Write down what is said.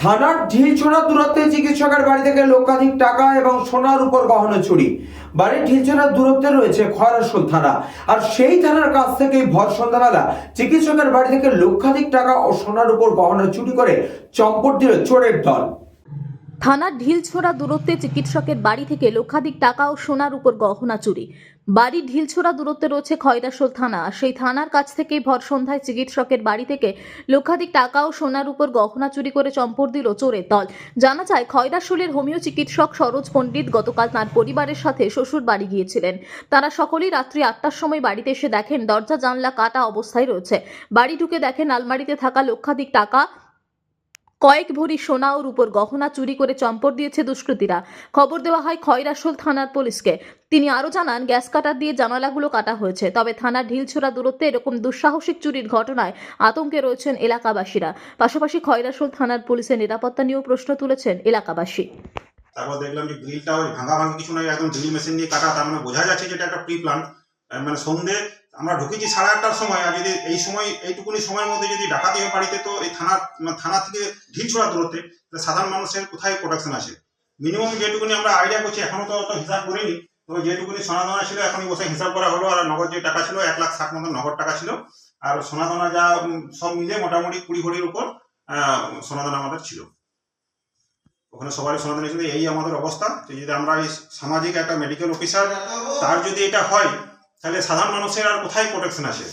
থানার ঢিলছোড়া দূরত্বে চিকিৎসকের বাড়ি থেকে লক্ষাধিক টাকা এবং সোনার উপর গহনা চুরি। বাড়ির ঢিলছোড়ার দূরত্বে রয়েছে খয়রাসুল থানা। আর সেই থানার কাছ থেকেই ভর সন্ধ্যাবেলা চিকিৎসকের বাড়ি থেকে লক্ষাধিক টাকা ও সোনার উপর গহনা চুরি করে চম্পট দিল চোরের দল। থানার ঢিলছোড়া দূরত্বে চিকিৎসকের বাড়ি থেকে লক্ষাধিক টাকা ও সোনার উপর গহনা চুরি। বাড়ির ঢিলছোড়া দূরত্বে রয়েছে খয়রাসোল থানা। সেই থানার কাছ থেকেই ভর সন্ধ্যায় চিকিৎসকের বাড়ি থেকে লক্ষাধিক টাকা ও সোনার উপর গহনা চুরি করে চম্পট দিল চোরের দল। জানা যায়, খয়রাসোলের হোমিও চিকিৎসক সরোজ পণ্ডিত গতকাল তার পরিবারের সাথে শ্বশুর বাড়ি গিয়েছিলেন। তারা সকলেই রাত্রি আটটার সময় বাড়িতে এসে দেখেন, দরজা জানলা কাটা অবস্থায় রয়েছে। বাড়ি ঢুকে দেখেন, আলমারিতে থাকা লক্ষাধিক টাকা কয়েক ভরি সোনা ওর উপর গহনা চুরি করে চম্পট দিয়েছে দুষ্কৃতীরা। খবর দেওয়া হয় খয়রাসোল থানার পুলিশকে। তিনি আরও জানান, গ্যাস কাটার দিয়ে জানালাগুলো কাটা হয়েছে, তবে থানার ঢিলছোড়া দূরত্বে এরকম দুঃসাহসিক চুরির ঘটনায় আতঙ্কে রয়েছেন এলাকাবাসীরা। পাশাপাশি খয়রাসোল থানার পুলিশের নিরাপত্তা নিয়েও প্রশ্ন তুলেছেন এলাকাবাসী। তারপর দেখলাম যে গ্রিলটা ওই ভাঙা ভাঙি কিছু নয়, একদম ড্রিল মেশিন দিয়ে কাটা, তার মানে বোঝা যাচ্ছে যে এটা একটা প্রি প্ল্যান মানে সন্ধে আমরা ঢুকেছি সাড়ে আটটার সময় আর যদি এই সময় এইটুকুনি সময়ের মধ্যে যদি ডাকাতি হয় বাড়িতে তো এই থানা মানে থানা থেকে ঢিল ছোড়া দূরত্বে তাহলে সাধারণ মানুষের কোথায় প্রোটেকশন আছে? মিনিমাম যেটুকুনি আমরা আইডিয়া করছি এখনও তো অত হিসাব করিনি তবে যেটুকুনি সোনা দানা ছিল এখনই বসে হিসাব করা হলো আর নগদ যে টাকা ছিল এক লাখ ষাট মতন নগদ টাকা ছিল আর সোনা দানা যা সব মিলে মোটামুটি কুড়ি ভরির উপর আহ, সোনা আমাদের ছিল। ওখানে সবারই সমাধান ছিল এই আমাদের অবস্থা। যদি আমরা এই সামাজিক একটা মেডিকেল অফিসার তার যদি এটা হয় তাহলে সাধারণ মানুষের আর কোথায় প্রোটেকশন আছে